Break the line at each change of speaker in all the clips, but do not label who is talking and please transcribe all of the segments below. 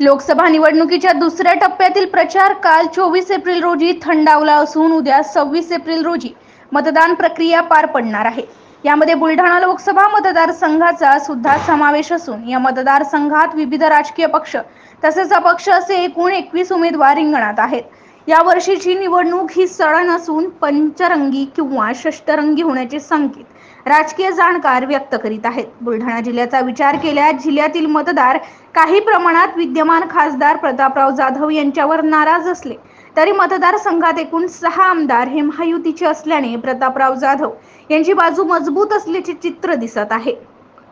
लोकसभा निवडणुकीच्या दुसऱ्या टप्प्यातील प्रचार काल चोवीस एप्रिल रोजी थंडावला असून उद्या सव्वीस एप्रिल रोजी मतदान प्रक्रिया पार पडणार आहे. यामध्ये बुलढाणा लोकसभा मतदारसंघाचा सुद्धा समावेश असून या मतदारसंघात विविध राजकीय पक्ष तसेच अपक्ष असे एकूण एकवीस उमेदवार रिंगणात आहेत. या वर्षीची निवडणूक ही सळण असून पंचरंगी किंवा षष्टरंगी होण्याचे संकेत राजकीय जाणकार व्यक्त करीत आहेत. बुलढाणा जिल्ह्याचा विचार केल्यास जिल्ह्यातील मतदार काही प्रमाणात विद्यमान खासदार प्रतापराव जाधव यांच्यावर नाराज असले तरी मतदारसंघात एकूण सहा आमदार हे महायुतीचे असल्याने प्रतापराव जाधव यांची बाजू मजबूत असल्याचे चित्र दिसत आहे.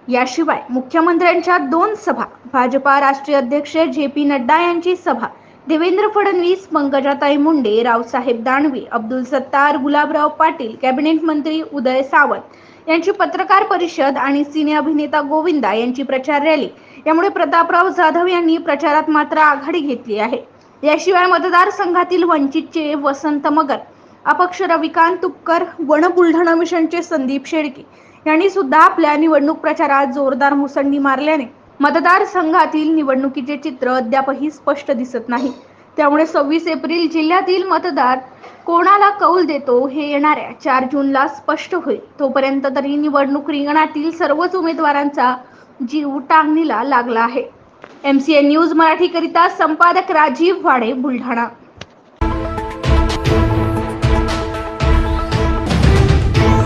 याशिवाय मुख्यमंत्र्यांच्या दोन सभा भाजपा राष्ट्रीय अध्यक्ष जे पी नड्डा यांची सभा देवेंद्र फडणवीस पंकजाताई मुंडे रावसाहेब दानवे अब्दुल सत्तार गुलाबराव पाटील कॅबिनेट मंत्री उदय सावंत यांची पत्रकार परिषद आणि सिने अभिनेता गोविंदा यांची प्रचार रॅली. यामुळे प्रतापराव जाधव यांनी प्रचारात मात्र आघाडी घेतली आहे. याशिवाय मतदारसंघातील वंचितचे वसंत मगर अपक्ष रविकांत तुपकर वन बुलढाणा मिशनचे संदीप शेळके यांनी सुद्धा आपल्या निवडणूक प्रचारात जोरदार मुसंडी मारल्याने मतदारसंघातील निवडणुकीचे चित्र अद्यापही स्पष्ट दिसत नाही. त्यामुळे सव्वीस एप्रिल जिल्ह्यातील मतदार कोणाला कौल देतो हे येणाऱ्या चार जूनला स्पष्ट होईल. तोपर्यंत तरी निवडणूक रिंगणातील सर्वच उमेदवारांचा जीव टांगणीला लागला आहे. एम सी एन न्यूज मराठीकरिता संपादक राजीव वाडे बुलढाणा.